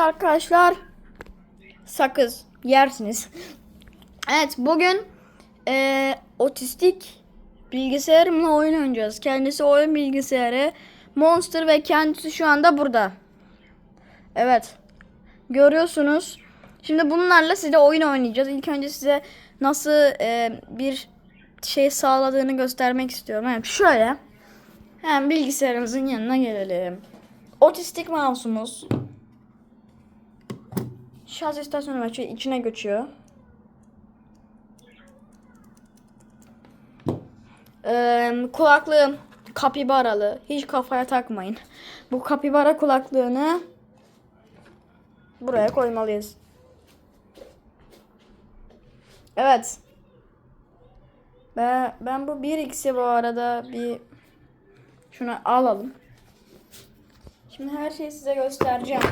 arkadaşlar. Sakız yersiniz. Evet bugün eee, otistik bilgisayarımla oyun oynayacağız. Kendisi oyun bilgisayarı. Monster ve kendisi şu anda burada. Evet. Görüyorsunuz. Şimdi bunlarla size oyun oynayacağız. İlk önce size nasıl eee, bir şey sağladığını göstermek istiyorum. Evet şöyle. Hemen bilgisayarımızın yanına gelelim. Otistik mouse'umuz. Şarj istasyonu var. İçine göçüyor. Ee, kulaklığım kapibaralı. Hiç kafaya takmayın. Bu kapibara kulaklığını buraya koymalıyız. Evet. Ben, ben bu 1x'i bu arada bir şunu alalım. Şimdi her şeyi size göstereceğim.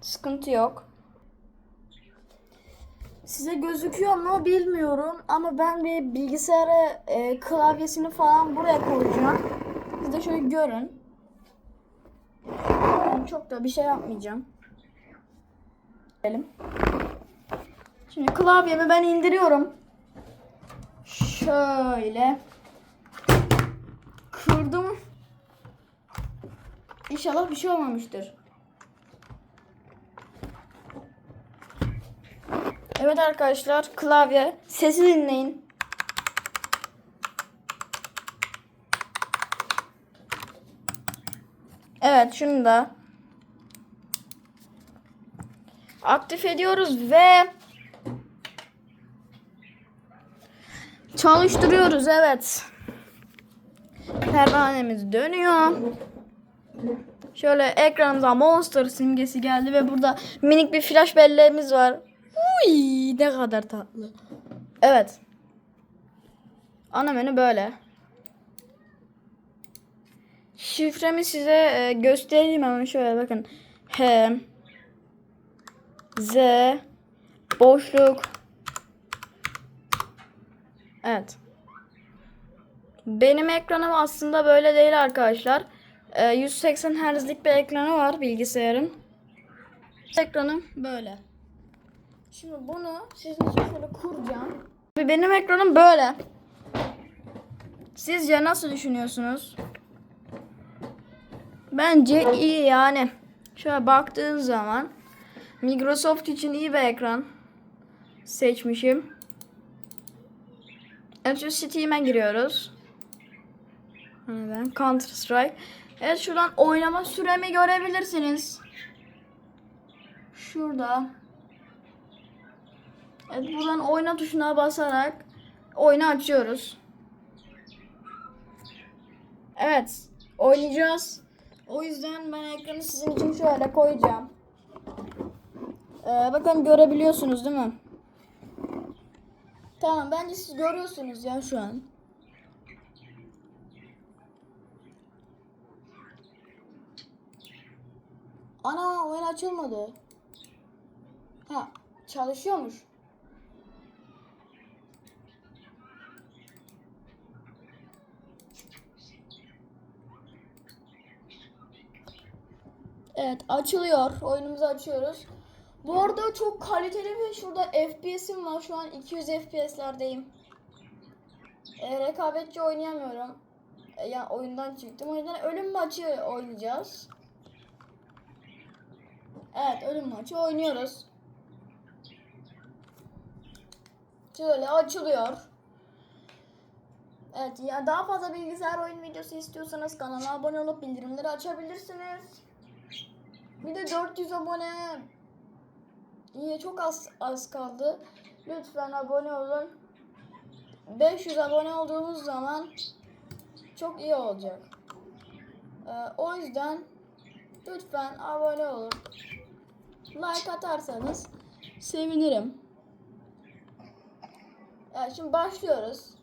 Sıkıntı yok. Size gözüküyor mu bilmiyorum ama ben bir bilgisayara e, klavyesini falan buraya koyacağım. Siz de şöyle görün. Çok da bir şey yapmayacağım. Şimdi klavyemi ben indiriyorum. Şöyle. Kırdım. İnşallah bir şey olmamıştır. Evet arkadaşlar klavye sesi dinleyin. Evet şunu da aktif ediyoruz ve çalıştırıyoruz evet. Pervanemiz dönüyor. Şöyle ekranımıza Monster simgesi geldi ve burada minik bir flash belleğimiz var. Uy, ne kadar tatlı. Evet. Ana menü böyle. Şifremi size e, göstereyim hemen şöyle bakın. H Z boşluk Evet. Benim ekranım aslında böyle değil arkadaşlar. Ee, 180 Hz'lik bir ekranı var bilgisayarın. Ekranım böyle. Şimdi bunu sizin için şöyle kuracağım. Benim ekranım böyle. Sizce nasıl düşünüyorsunuz? Bence iyi yani. Şöyle baktığın zaman Microsoft için iyi bir ekran seçmişim. Evet Steam'e giriyoruz. Hemen Counter Strike. Evet şuradan oynama süremi görebilirsiniz. Şurada. Evet buradan oyna tuşuna basarak oyunu açıyoruz. Evet oynayacağız. O yüzden ben ekranı sizin için şöyle koyacağım. Ee, bakın görebiliyorsunuz değil mi? Tamam bence siz görüyorsunuz ya şu an. Ana oyun açılmadı. Ha çalışıyormuş. Evet açılıyor. Oyunumuzu açıyoruz. Bu arada çok kaliteli bir şurada FPS'im var. Şu an 200 FPS'lerdeyim. E, rekabetçi oynayamıyorum. E, ya oyundan çıktım. O yüzden ölüm maçı oynayacağız. Evet ölüm maçı oynuyoruz. Şöyle açılıyor. Evet ya daha fazla bilgisayar oyun videosu istiyorsanız kanala abone olup bildirimleri açabilirsiniz. Bir de 400 abone Yine çok az az kaldı. Lütfen abone olun. 500 abone olduğumuz zaman çok iyi olacak. Ee, o yüzden lütfen abone olun. Like atarsanız sevinirim. Evet, şimdi başlıyoruz.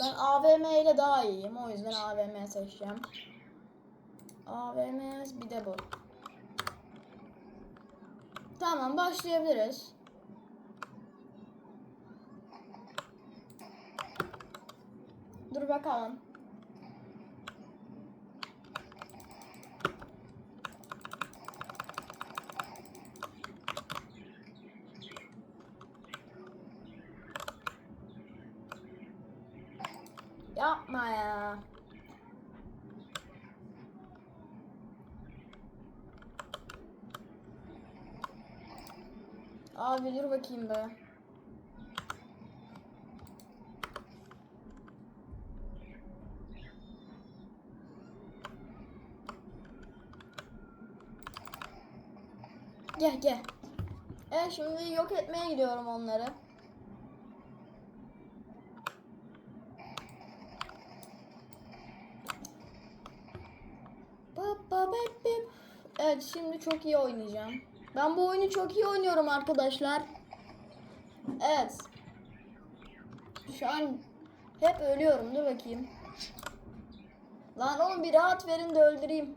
Ben AVM ile daha iyiyim. O yüzden AVM seçeceğim. AVM bir de bu. Tamam başlayabiliriz. Dur bakalım. Yapma ya. Abi dur bakayım be. Gel gel. Evet şimdi yok etmeye gidiyorum onları. Evet şimdi çok iyi oynayacağım. Ben bu oyunu çok iyi oynuyorum arkadaşlar. Evet. Şu an hep ölüyorum. Dur bakayım. Lan oğlum bir rahat verin de öldüreyim.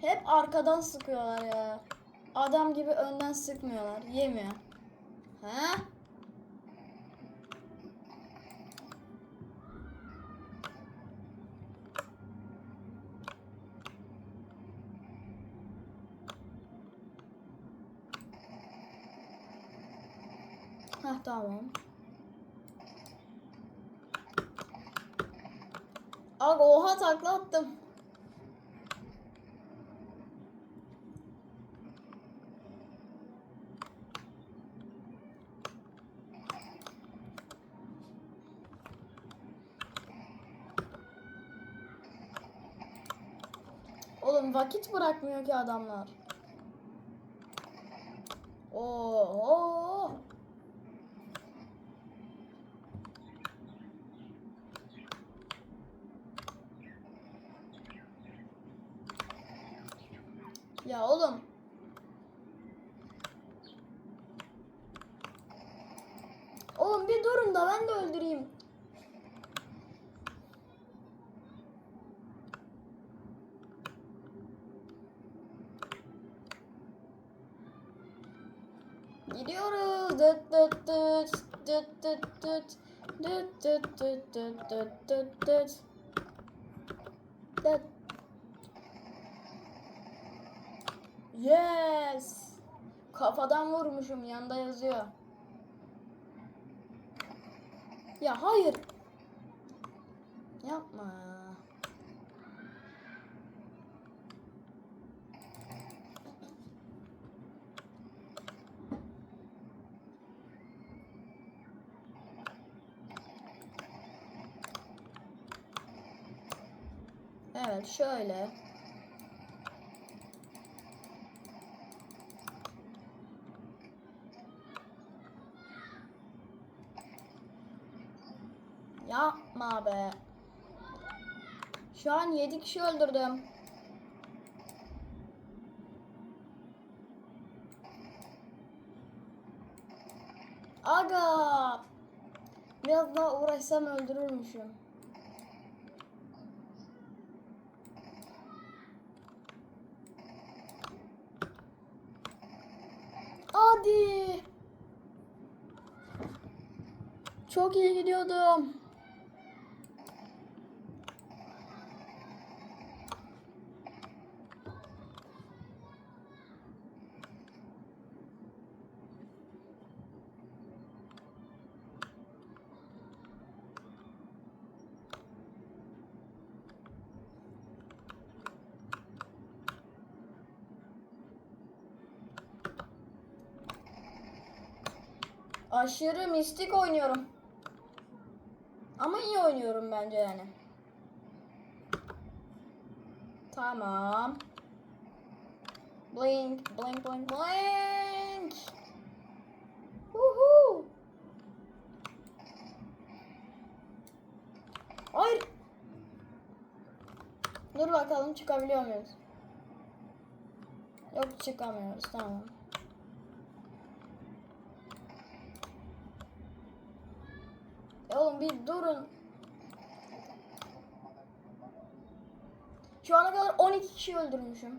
Hep arkadan sıkıyorlar ya. Adam gibi önden sıkmıyorlar. Yemiyor. He? Heh tamam. Aga oha takla attım. Oğlum vakit bırakmıyor ki adamlar. Oo. Ya oğlum. Bir durun da ben de öldüreyim. Gidiyoruz. Dıt dıt dıt. Dıt dıt dıt. Dıt dıt dıt dıt dıt dıt dıt. Dıt. Yes. Kafadan vurmuşum yanda yazıyor. Ya hayır. Yapma. Evet şöyle. Yapma be. Şu an 7 kişi öldürdüm. Aga. Biraz daha uğraşsam öldürürmüşüm. Hadi. Çok iyi gidiyordum. Aşırı mistik oynuyorum. Ama iyi oynuyorum bence yani. Tamam. Blink, blink, blink, blink. Woohoo. Hayır. Dur bakalım çıkabiliyor muyuz? Yok çıkamıyoruz tamam. Oğlum bir durun. Şu ana kadar 12 kişi öldürmüşüm.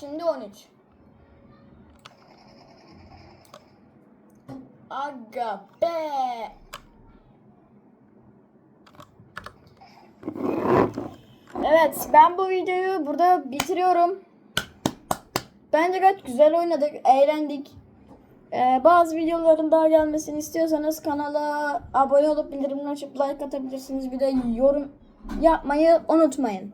Şimdi 13. Aga be. Evet ben bu videoyu burada bitiriyorum. Bence gayet güzel oynadık, eğlendik. Ee, bazı videoların daha gelmesini istiyorsanız kanala abone olup bildirimleri açıp like atabilirsiniz. Bir de yorum yapmayı unutmayın.